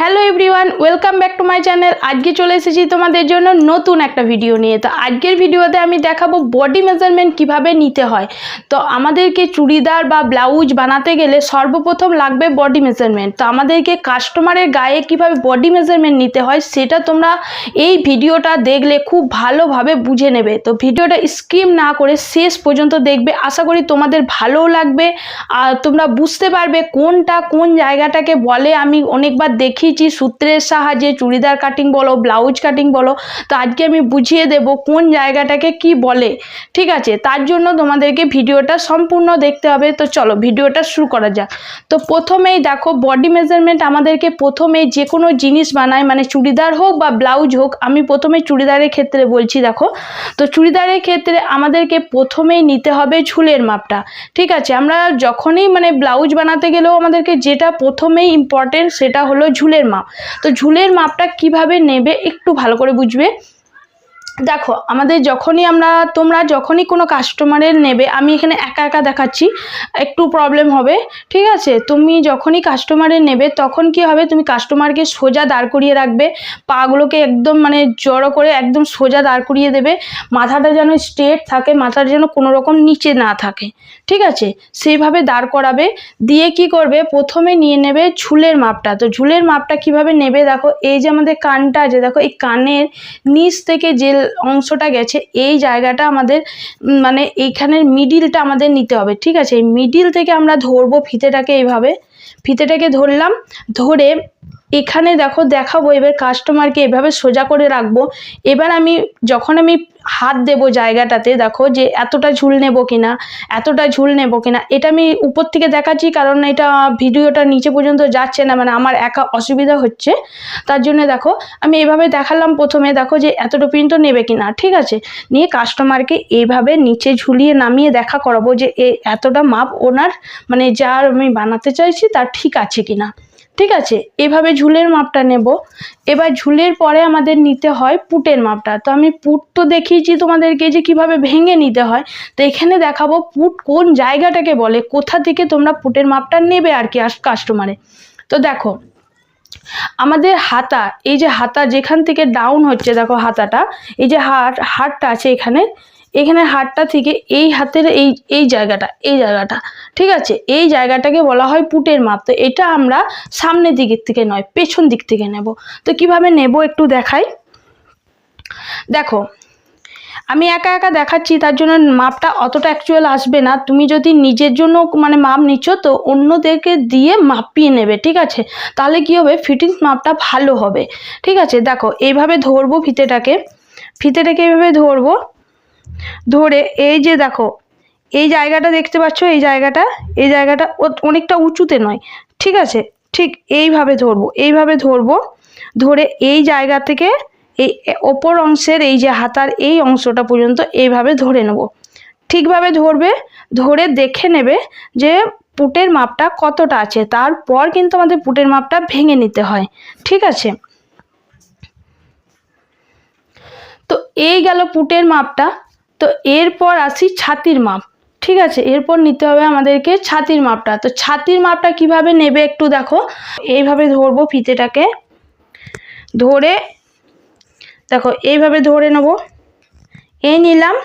Hello everyone welcome back to my channel আজকে চলে এসেছি তোমাদের জন্য নতুন একটা ভিডিও নিয়ে। তো আজকের ভিডিওতে আমি দেখাবো বডি মেজারমেন্ট কীভাবে নিতে হয়। তো আমাদেরকে চুড়িদার বা ব্লাউজ বানাতে গেলে সর্বপ্রথম লাগবে বডি মেজারমেন্ট তো আমাদেরকে কাস্টমারের গায়ে কীভাবে বডি মেজারমেন্ট নিতে হয়, সেটা তোমরা এই ভিডিওটা দেখলে খুব ভালোভাবে বুঝে নেবে। তো ভিডিওটা স্কিম না করে শেষ পর্যন্ত দেখবে। আশা করি তোমাদের ভালোও লাগবে। আর তোমরা বুঝতে পারবে কোনটা কোন জায়গাটাকে বলে আমি অনেকবার দেখিয়েছি সূত্রের সাহায্যে চুড়িদার কাটিং বলো ব্লাউজ কাটিং বলো, তো আজকে আমি বুঝিয়ে দেব কোন জায়গাটাকে কি বলে। ঠিক আছে? তার জন্য তোমাদেরকে ভিডিওটা সম্পূর্ণ দেখতে হবে। তো চলো ভিডিওটা শুরু করা যাক। তো প্রথমেই দেখো বডি মেজারমেন্ট আমাদেরকে প্রথমেই যে কোনো জিনিস বানায় মানে চুড়িদার হোক বা ব্লাউজ হোক, আমি প্রথমে চুড়িদারের ক্ষেত্রে বলছি দেখো। তো চুড়িদারের ক্ষেত্রে আমাদেরকে প্রথমেই নিতে হবে ঝুলের মাপটা। ঠিক আছে? আমরা যখনই মানে ব্লাউজ বানাতে গেলেও আমাদেরকে যেটা প্রথমেই ইম্পর্টেন্ট সেটা হলো ঝুলের মাপ। তো ঝুলের মাপটা কীভাবে নেবে একটু ভালো করে বুঝবে। দেখো, আমাদের যখনই আমরা, তোমরা যখনই কোনো কাস্টমারের নেবে, আমি এখানে একা একা দেখাচ্ছি, একটু প্রবলেম হবে, ঠিক আছে? তুমি যখনই কাস্টমারের নেবে, তখন কি হবে? তুমি কাস্টমারকে সোজা দাঁড় করিয়ে রাখবে, পাগুলোকে একদম মানে জড়ো করে একদম সোজা দাঁড় করিয়ে দেবে, মাথাটা যেন স্ট্রেট থাকে, মাথাটা যেন কোনো রকম নিচে না থাকে, ঠিক আছে? সেইভাবে দাঁড় করাবে, দিয়ে কি করবে? প্রথমে নিয়ে নেবে ঝুলের মাপটা, তো ঝুলের মাপটা কীভাবে নেবে? দেখো, এই যে আমাদের কানটা আছে, দেখো, এই কানের নিচ থেকে যে অংশটা গেছে, এই জায়গাটা আমাদের মানে এইখানের মিডিলটা আমাদের নিতে হবে, ঠিক আছে? মিডিল থেকে আমরা ধরবো ফিতেটাকে এইভাবে ফিতেটাকে ধরলাম, ধরে এখানে দেখো, দেখাবো, এবার কাস্টমারকে এভাবে সোজা করে রাখব। এবার আমি, যখন আমি হাত দেব জায়গাটাতে, দেখো যে এতটা ঝুল নেব কিনা, এতটা ঝুল নেব কিনা। এটা আমি উপর থেকে দেখাচ্ছি কারণ এটা ভিডিওটা নিচে পর্যন্ত যাচ্ছে না মানে আমার একা অসুবিধা হচ্ছে। তার জন্য দেখো, আমি এভাবে দেখালাম প্রথমে, দেখো যে এতটা পর্যন্ত নেবে কিনা, ঠিক আছে? নিয়ে কাস্টমারকে এইভাবে নিচে ঝুলিয়ে নামিয়ে দেখা করাবো যে এতটা মাপ ওনার মানে যার আমি বানাতে চাইছি তার ঠিক আছে কিনা। ঠিক আছে? এভাবে ঝুলের মাপটা নেব। এবার ঝুলের পরে আমাদের নিতে হয় পুটের মাপটা। তো আমি পুট তো দেখিয়েছি তোমাদেরকে যে কীভাবে ভেঙে নিতে হয়। তো এখানে দেখাবো পুট কোন জায়গাটাকে বলে, কোথা থেকে তোমরা পুটের মাপটা নেবে আর কি কাস্টমারে তো দেখো, আমাদের হাতা, এই যে হাতা যেখান থেকে ডাউন হচ্ছে, দেখো হাতাটা, এই যে হাট হাটটা আছে এখানে এখানে হাটটা থেকে এই হাতের এই এই জায়গাটা এই জায়গাটা, ঠিক আছে? এই জায়গাটাকে বলা হয় পুটের মাপ। তো এটা আমরা সামনের দিকের থেকে নয়, পেছন দিক থেকে নেব। তো কীভাবে নেব একটু দেখাই? দেখো, আমি একা একা দেখাচ্ছি, তার জন্য মাপটা অতটা অ্যাকচুয়াল আসবে না। তুমি যদি নিজের জন্য মানে মাপ নিচ্ছ, তো অন্যদেরকে দিয়ে মাপিয়ে নেবে, ঠিক আছে? তাহলে কি হবে? ফিটিংস মাপটা ভালো হবে। ঠিক আছে? দেখো, এইভাবে ধরবো ফিতেটাকে। ফিতেটাকে এইভাবে ধরবো। ধরে এই যে দেখো, এই জায়গাটা দেখতে পাচ্ছ, এই জায়গাটা এই জায়গাটা অনেকটা উঁচুতে নয়, ঠিক আছে? ঠিক এইভাবে ধরবো এইভাবে ধরবো, ধরে এই জায়গা থেকে এই ওপর অংশের এই যে হাতার এই অংশটা পর্যন্ত এইভাবে ধরে নেব। ঠিকভাবে ধরবে, ধরে দেখে নেবে যে পুটের মাপটা কতটা আছে, তারপর কিন্তু আমাদের পুটের মাপটা ভেঙে নিতে হয়, ঠিক আছে? তো এই গেল পুটের মাপটা তো এরপর আসি ছাতির মাপ, ঠিক আছে? এরপর নিতে হবে আমাদেরকে ছাতির মাপটা। তো ছাতির মাপটা কীভাবে নেবে একটু দেখো। এইভাবে ধরবো ফিতেটাকে। ধরে, দেখো, এইভাবে ধরে নেব। এই নিলাম,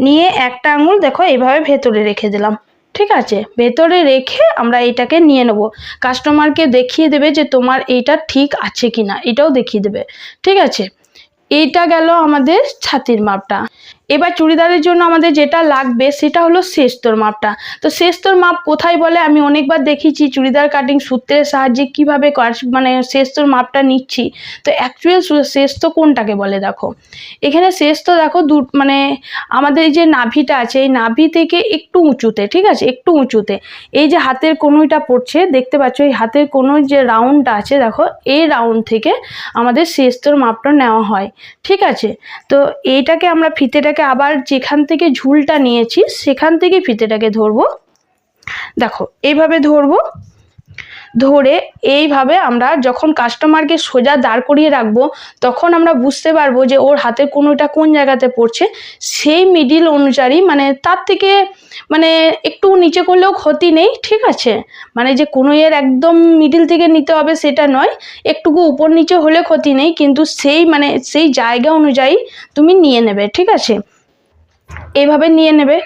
নিয়ে একটা আঙুল, দেখো, এইভাবে ভেতরে রেখে দিলাম। ঠিক আছে? ভেতরে রেখে আমরা এটাকে নিয়ে নেব। কাস্টমারকে দেখিয়ে দেবে যে তোমার এইটা ঠিক আছে কি না এটাও দেখিয়ে দেবে। ঠিক আছে? এইটা গেল আমাদের ছাতির মাপটা। এবার চুড়িদারের জন্য আমাদের যেটা লাগবে সেটা হলো শেস্তর মাপটা। তো শেস্তর মাপ কোথায় বলে? আমি অনেকবার দেখেছি চুড়িদার কাটিং সূত্রের সাহায্যে কীভাবে মানে শেস্তর মাপটা নিচ্ছি। তো অ্যাকচুয়াল শেস্ত কোনটাকে বলে দেখো? এখানে শেস্ত দেখো দু মানে আমাদের এই যে নাভিটা আছে, এই নাভি থেকে একটু উঁচুতে, ঠিক আছে? একটু উঁচুতে। এই যে হাতের কনুইটা পড়ছে, দেখতে পাচ্ছ, এই হাতের কোনো যে রাউন্ডটা আছে, দেখো এই রাউন্ড থেকে আমাদের শেস্তর মাপটা নেওয়া হয়, ঠিক আছে? তো এইটাকে আমরা ফিতেটাকে আবার যেখান থেকে ঝুলটা নিয়েছি সেখান থেকে ফিতেটাকে ধরবো। দেখো এইভাবে ধরবো। ধরে এইভাবে আমরা যখন কাস্টমারকে সোজা দাঁড় করিয়ে রাখব, তখন আমরা বুঝতে পারব যে ওর হাতের কোনোটা কোন জায়গাতে পড়ছে। সেই মিডিল অনুযায়ী মানে তার থেকে মানে একটু নিচে করলেও ক্ষতি নেই, ঠিক আছে? মানে যে কোনো এর একদম মিডিল থেকে নিতে হবে সেটা নয়, একটুকু উপর নিচে হলে ক্ষতি নেই, কিন্তু সেই মানে সেই জায়গা অনুযায়ী তুমি নিয়ে নেবে, ঠিক আছে? এভাবে নিয়ে নেবে।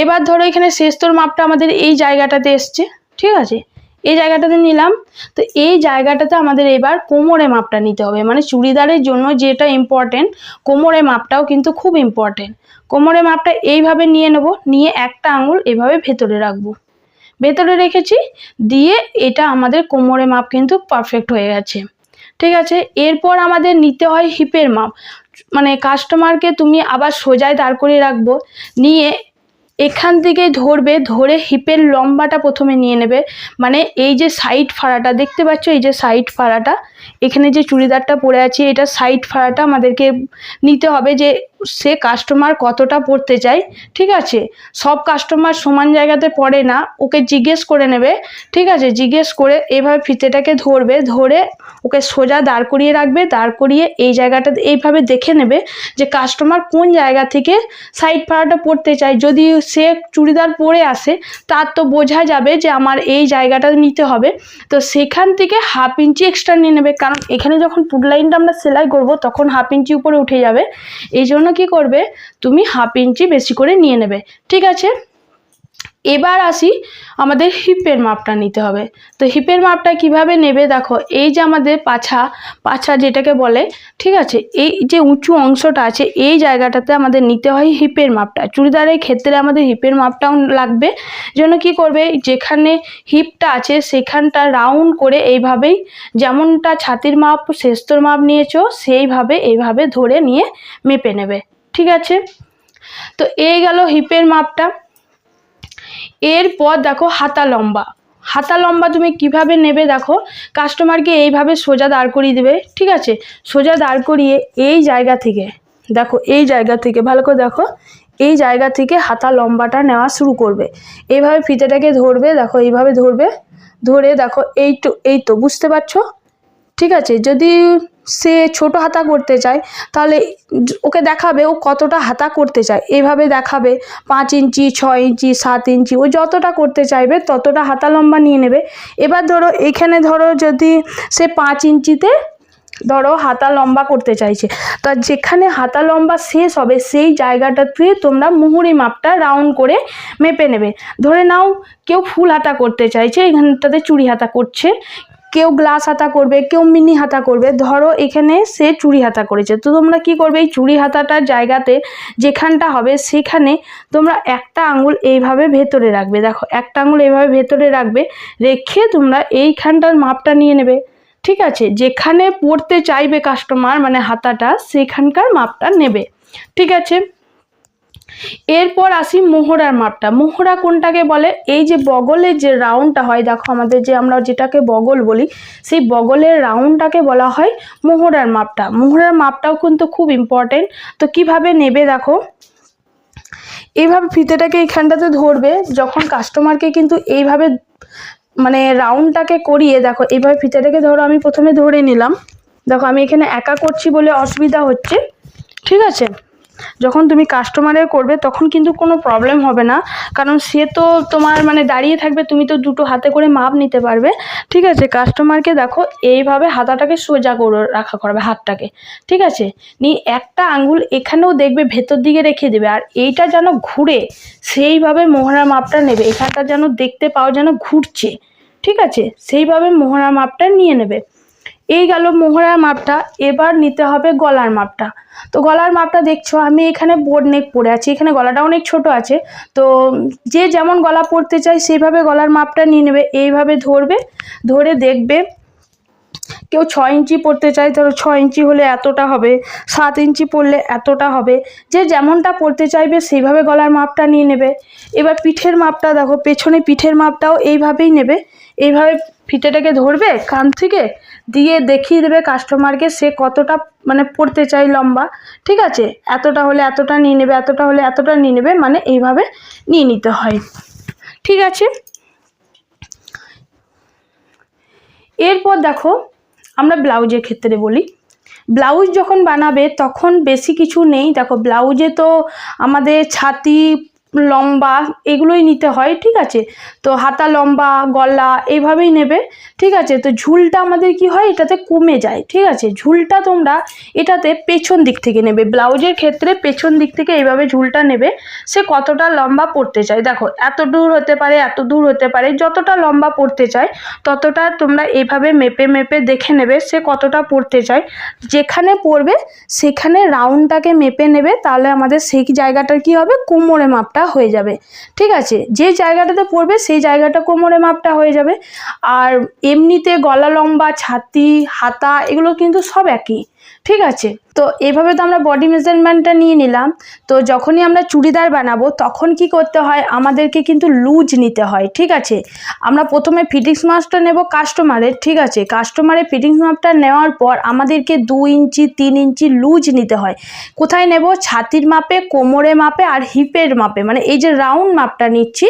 এবার ধরো এখানে শেষতর মাপটা আমাদের এই জায়গাটাতে এসছে, ঠিক আছে? এই জায়গাটাতে নিলাম। তো এই জায়গাটাতে আমাদের এবার কোমরে মাপটা নিতে হবে। মানে চুড়িদারের জন্য যেটা ইম্পর্টেন্ট কোমরে মাপটাও কিন্তু খুব ইম্পর্টেন্ট কোমরে মাপটা এইভাবে নিয়ে নেব, নিয়ে একটা আঙুল এভাবে ভেতরে রাখব। ভেতরে রেখেছি, দিয়ে এটা আমাদের কোমরে মাপ কিন্তু পারফেক্ট হয়ে গেছে। ঠিক আছে? এরপর আমাদের নিতে হয় হিপের মাপ। মানে কাস্টমারকে তুমি আবার সোজায় দাঁড় করিয়ে রাখব। নিয়ে এখান থেকে ধরবে, ধরে হিপের লম্বাটা প্রথমে নিয়ে নেবে। মানে এই যে সাইড ফাড়াটা, দেখতে পাচ্ছ এই যে সাইড ফাড়াটা? এখানে যে চুড়িদারটা পরে আছে, এটা সাইড ফাড়াটা আমাদেরকে নিতে হবে যে সে কাস্টমার কতটা পড়তে চায়, ঠিক আছে? সব কাস্টমার সমান জায়গাতে পড়ে না, ওকে জিজ্ঞেস করে নেবে, ঠিক আছে? জিজ্ঞেস করে এভাবে ফিতেটাকে ধরবে, ধরে ওকে সোজা দাঁড় করিয়ে রাখবে, দাঁড় করিয়ে এই জায়গাটা এইভাবে দেখে নেবে যে কাস্টমার কোন জায়গা থেকে সাইড ফাড়াটা পড়তে চায়। যদি সে চুড়িদার পরে আসে, তার তো বোঝা যাবে যে আমার এই জায়গাটা নিতে হবে। তো সেখান থেকে হাফ ইঞ্চি এক্সট্রা নিয়ে নেবে, কারণ এখানে যখন পুট লাইনটা আমরা সেলাই করব, তখন হাফ ইঞ্চি উপরে উঠে যাবে। এই জন্য কি করবে? তুমি হাফ ইঞ্চি বেশি করে নিয়ে নেবে। ঠিক আছে? এবার আসি আমাদের হিপের মাপটা নিতে হবে। তো হিপের মাপটা কীভাবে নেবে দেখো, এই যে আমাদের পাছা পাছা যেটাকে বলে, ঠিক আছে? এই যে উঁচু অংশটা আছে, এই জায়গাটাতে আমাদের নিতে হয় হিপের মাপটা। চুড়িদারের ক্ষেত্রে আমাদের হিপের মাপটাও লাগবে। জন্য কি করবে, যেখানে হিপটা আছে সেখানটা রাউন্ড করে এইভাবেই যেমনটা ছাতির মাপ শেস্তর মাপ নিয়েছো, সেইভাবে, এইভাবে ধরে নিয়ে মেপে নেবে। ঠিক আছে? তো এই গেল হিপের মাপটা। এরপর দেখো হাতা লম্বা। হাতা লম্বা তুমি কীভাবে নেবে দেখো? কাস্টমারকে এইভাবে সোজা দাঁড় করিয়ে দেবে, ঠিক আছে? সোজা দাঁড় করিয়ে এই জায়গা থেকে, দেখো, এই জায়গা থেকে, ভালো করে দেখো, এই জায়গা থেকে হাতা লম্বাটা নেওয়া শুরু করবে। এইভাবে ফিতেটাকে ধরবে, দেখো, এইভাবে ধরবে, ধরে দেখো, এই তো এই তো, বুঝতে পারছ? ঠিক আছে? যদি সে ছোট হাতা করতে চায়, তাহলে ওকে দেখাবে ও কতটা হাতা করতে চায়। এভাবে দেখাবে, পাঁচ ইঞ্চি, ছয় ইঞ্চি, সাত ইঞ্চি, ও যতটা করতে চাইবে ততটা হাতা লম্বা নিয়ে নেবে। এবার ধরো, এখানে ধরো যদি সে পাঁচ ইঞ্চিতে ধরো হাতা লম্বা করতে চাইছে, তো যেখানে হাতা লম্বা শেষ হবে, সেই জায়গাটাতে তোমরা মুহুরি মাপটা রাউন্ড করে মেপে নেবে। ধরে নাও, কেউ ফুল হাতা করতে চাইছে, এখানটাতে চুড়ি হাতা করছে কেউ গ্লাস হাতা করবে, কেউ মিনি হাতা করবে। ধরো এখানে সে চুড়ি হাতা করেছে। তো তোমরা কি করবে? এই চুড়ি হাতাটার জায়গাতে যেখানটা হবে, সেখানে তোমরা একটা আঙুল এইভাবে ভেতরে রাখবে। দেখো, একটা আঙুল এইভাবে ভেতরে রাখবে, রেখে তোমরা এইখানটার মাপটা নিয়ে নেবে। ঠিক আছে? যেখানে পড়তে চাইবে কাস্টমার মানে হাতাটা, সেখানকার মাপটা নেবে। ঠিক আছে? এরপর আসি মোহরার মাপটা। মোহরা কোনটাকে বলে? এই যে বগলের যে রাউন্ডটা হয়, দেখো আমাদের যে আমরা যেটাকে বগল বলি, সেই বগলের রাউন্ডটাকে বলা হয় মোহরার মাপটা। মোহরার মাপটাও কিন্তু খুব ইম্পর্টেন্ট তো কীভাবে নেবে দেখো? এইভাবে ফিতেটাকে এইখানটাতে ধরবে, যখন কাস্টমারকে কিন্তু এইভাবে মানে রাউন্ডটাকে করিয়ে দেখো, এইভাবে ফিতেটাকে ধরো, আমি প্রথমে ধরে নিলাম। দেখো আমি এখানে একা করছি বলে অসুবিধা হচ্ছে। ঠিক আছে? যখন তুমি কাস্টমারের করবে, তখন কিন্তু কোনো প্রবলেম হবে না। কারণ সে তো তোমার মানে দাঁড়িয়ে থাকবে, তুমি তো দুটো হাতে করে মাপ নিতে পারবে। ঠিক আছে কাস্টমারকে দেখো, এইভাবে হাতাটাকে সোজা করে রাখা করবে, হাতটাকে। ঠিক আছে? নিয়ে একটা আঙ্গুল এখানেও দেখবে, ভেতর দিকে রেখে দেবে। আর এইটা যেন ঘুরে, সেইভাবে মোহরা মাপটা নেবে। এখানটা যেন দেখতে পাও যেন ঘুরছে। ঠিক আছে? সেইভাবে মোহরা মাপটা নিয়ে নেবে। এই গেল মোহরার মাপটা, এবার নিতে হবে গলার মাপটা। তো গলার মাপটা দেখছ, আমি এখানে বোর্ড নেক পরে আছি, এখানে গলাটা অনেক ছোট আছে। তো যে যেমন গলা পরতে চায়, সেইভাবে গলার মাপটা নিয়ে নেবে, এইভাবে ধরবে, ধরে দেখবে। কেউ ছয় ইঞ্চি পড়তে চায়, ধরো ছয় ইঞ্চি হলে এতটা হবে, সাত ইঞ্চি পড়লে এতটা হবে। যে যেমনটা পড়তে চাইবে, সেইভাবে গলার মাপটা নিয়ে নেবে। এবার পিঠের মাপটা দেখো, পেছনে পিঠের মাপটাও এইভাবেই নেবে। এইভাবে ফিতেটাকে ধরবে কান থেকে, দিয়ে দেখিয়ে দেবে কাস্টমারকে সে কতটা মানে পড়তে চাই লম্বা, ঠিক আছে? এতটা হলে এতটা নিয়ে নেবে, এতটা হলে এতটা নিয়ে নেবে মানে এইভাবে নিয়ে নিতে হয়। ঠিক আছে? এরপর দেখো, আমরা ব্লাউজের ক্ষেত্রে বলি। ব্লাউজ যখন বানাবে, তখন বেশি কিছু নেই। দেখো, ব্লাউজে তো আমাদের ছাতি লম্বা এগুলোই নিতে হয়, ঠিক আছে? তো হাতা লম্বা, গলা এইভাবেই নেবে, ঠিক আছে? তো ঝুলটা আমাদের কি হয়? এটাতে কমে যায়, ঠিক আছে? ঝুলটা তোমরা এটাতে পেছন দিক থেকে নেবে, ব্লাউজের ক্ষেত্রে পেছন দিক থেকে এইভাবে ঝুলটা নেবে, সে কতটা লম্বা পড়তে চায়। দেখো, এত দূর হতে পারে, এত দূর হতে পারে, যতটা লম্বা পড়তে চায়, ততটা তোমরা এইভাবে মেপে মেপে দেখে নেবে সে কতটা পড়তে চায়। যেখানে পড়বে, সেখানে রাউন্ডটাকে মেপে নেবে, তাহলে আমাদের সেই জায়গাটার কি হবে? কোমরে মাপটা হয়ে যাবে। ঠিক আছে? যে জায়গাটাতে পড়বে সেই জায়গাটা কোমরে মাপটা হয়ে যাবে। আর এমনিতে গলা লম্বা, ছাতি, হাতা এগুলো কিন্তু সব একই। ঠিক আছে? তো এভাবে তো আমরা বডি মেজারমেন্টটা নিয়ে নিলাম। তো যখনই আমরা চুড়িদার বানাবো, তখন কি করতে হয়? আমাদেরকে কিন্তু লুজ নিতে হয়, ঠিক আছে? আমরা প্রথমে ফিটিংস মাপটা নেব কাস্টমারের ঠিক আছে? কাস্টমারের ফিটিংস মাপটা নেওয়ার পর আমাদেরকে দু ইঞ্চি, তিন ইঞ্চি লুজ নিতে হয়। কোথায় নেব? ছাতির মাপে, কোমরে মাপে আর হিপের মাপে। মানে এই যে রাউন্ড মাপটা নিচ্ছি,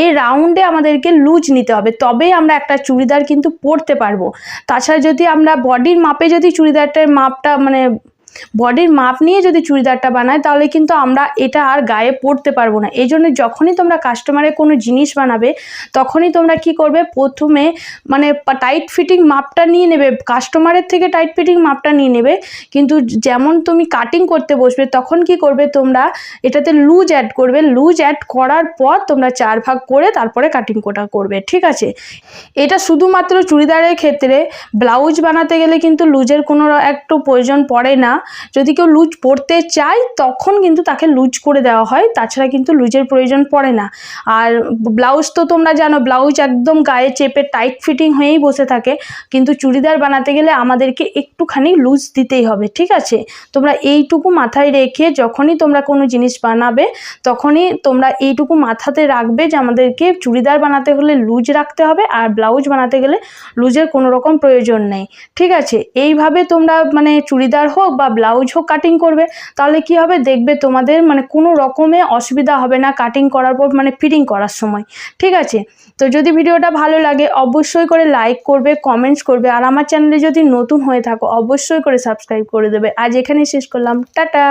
এই রাউন্ডে আমাদেরকে লুজ নিতে হবে। তবেই আমরা একটা চুড়িদার কিন্তু পরতে পারব। তাছাড়া যদি আমরা বডির মাপে যদি চুড়িদারটার মাপটা মানে বডির মাপ নিয়ে যদি চুড়িদারটা বানায়, তাহলে কিন্তু আমরা এটা আর গায়ে পরতে পারব না। এই জন্য যখনই তোমরা কাস্টমারের কোনো জিনিস বানাবে, তখনই তোমরা কি করবে? প্রথমে মানে টাইট ফিটিং মাপটা নিয়ে নেবে। কাস্টমারের থেকে টাইট ফিটিং মাপটা নিয়ে নেবে। কিন্তু যেমন তুমি কাটিং করতে বসবে, তখন কি করবে তোমরা? এটাতে লুজ অ্যাড করবে। লুজ অ্যাড করার পর তোমরা চার ভাগ করে তারপরে কাটিং কোটা করবে, ঠিক আছে? এটা শুধুমাত্র চুড়িদারের ক্ষেত্রে ব্লাউজ বানাতে গেলে কিন্তু লুজের কোনো একটু প্রয়োজন পড়ে না। যদি কেউ লুজ পরতে চায়, তখন কিন্তু তাকে লুজ করে দেওয়া হয়। তাছাড়া কিন্তু লুজের প্রয়োজন পড়ে না। আর ব্লাউজ তো তোমরা জানো, ব্লাউজ একদম গায়ে চেপে টাইট ফিটিং হয়েই বসে থাকে। কিন্তু চুড়িদার বানাতে গেলে আমাদেরকে একটুখানি লুজ দিতেই হবে, ঠিক আছে? তোমরা এইটুকু মাথায় রেখে যখনই তোমরা কোনো জিনিস বানাবে, তখনই তোমরা এইটুকু মাথাতে রাখবে যে আমাদেরকে চুড়িদার বানাতে হলে লুজ রাখতে হবে আর ব্লাউজ বানাতে গেলে লুজের কোনো রকম প্রয়োজন নেই, ঠিক আছে? এইভাবে তোমরা মানে চুড়িদার হোক বা ব্লাউজ হোক কাটিং করবে, তাহলে কি হবে? দেখবে তোমাদের মানে কোনো রকমে অসুবিধা হবে না কাটিং করার পর মানে ফিটিং করার সময়। ঠিক আছে? তো যদি ভিডিওটা ভালো লাগে, অবশ্যই করে লাইক করবে কমেন্টস করবে। আর আমার চ্যানেলে যদি নতুন হয়ে থাকো, অবশ্যই করে সাবস্ক্রাইব করে দেবে। আজ এখানেই শেষ করলাম। টাটা!